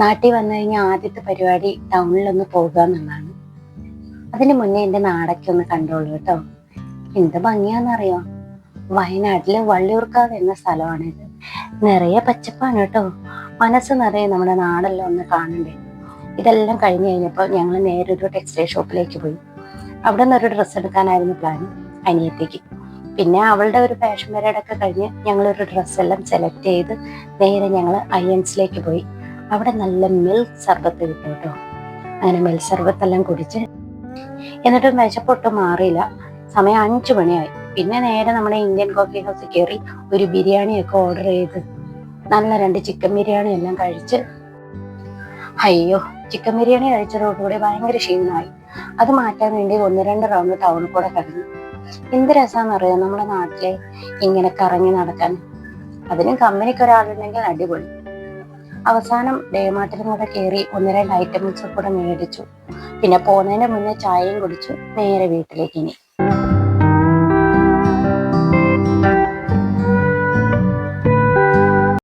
നാട്ടിൽ വന്നു കഴിഞ്ഞാൽ ആദ്യത്തെ പരിപാടി ടൗണിലൊന്ന് പോകുക എന്നുള്ളതാണ്. അതിന് മുന്നേ എന്റെ നാടൊക്കെ ഒന്ന് കണ്ടോളൂ കേട്ടോ. എന്ത് ഭംഗിയാന്നറിയോ വയനാട്ടിലെ വള്ളിയൂർക്കാവ് എന്ന സ്ഥലമാണിത് നിറയെ പച്ചപ്പാണ് കേട്ടോ. മനസ്സ് നിറയെ നമ്മുടെ നാടെല്ലാം ഒന്ന് കാണണ്ടേ. ഇതെല്ലാം കഴിഞ്ഞ് കഴിഞ്ഞപ്പോൾ ഞങ്ങൾ നേരെ ഒരു ടെക്സ്റ്റൈൽ ഷോപ്പിലേക്ക് പോയി. അവിടെ നിന്ന് ഒരു ഡ്രസ്സ് എടുക്കാനായിരുന്നു പ്ലാൻ അനിയത്തേക്ക്. പിന്നെ അവളുടെ ഒരു ഫാഷൻ പരേഡൊക്കെ കഴിഞ്ഞ് ഞങ്ങളൊരു ഡ്രസ്സെല്ലാം സെലക്ട് ചെയ്ത് നേരെ ഞങ്ങൾ അയ്യൻസിലേക്ക് പോയി. അവിടെ നല്ല മിൽക്ക് സർബത്ത് കിട്ടും കേട്ടോ അങ്ങനെ മിൽക്ക് സർബത്തെല്ലാം കുടിച്ച് എന്നിട്ട് വിശപ്പൊട്ടും മാറിയില്ല. സമയം അഞ്ചു മണിയായി. പിന്നെ നേരെ നമ്മുടെ ഇന്ത്യൻ കോഫി ഹൗസിൽ കയറി ഒരു ബിരിയാണിയൊക്കെ ഓർഡർ ചെയ്ത് നല്ല രണ്ട് ചിക്കൻ ബിരിയാണി എല്ലാം കഴിച്ച് അയ്യോ ചിക്കൻ ബിരിയാണി കഴിച്ചതോടുകൂടി ഭയങ്കര ക്ഷീണമായി. അത് മാറ്റാൻ വേണ്ടി ഒന്ന് രണ്ട് റൗണ്ട് ടൗണിൽ കൂടെ കറങ്ങി എന്ത് രസമാണെന്ന് അറിയാം നമ്മുടെ നാട്ടിലെ ഇങ്ങനെ കറങ്ങി നടക്കാൻ. അതിനും കമ്പനിക്ക് ഒരാളുണ്ടെങ്കിൽ അടിപൊളി. അവസാനം ഡേമാർട്ടിലും കൂടെ കയറി ഒന്ന് രണ്ട് ഐറ്റംസ് കൂടെ മേടിച്ചു. പിന്നെ പോകുന്നതിന് മുന്നേ ചായയും കുടിച്ചു. നേരെ വീട്ടിലേക്ക് ഇനി.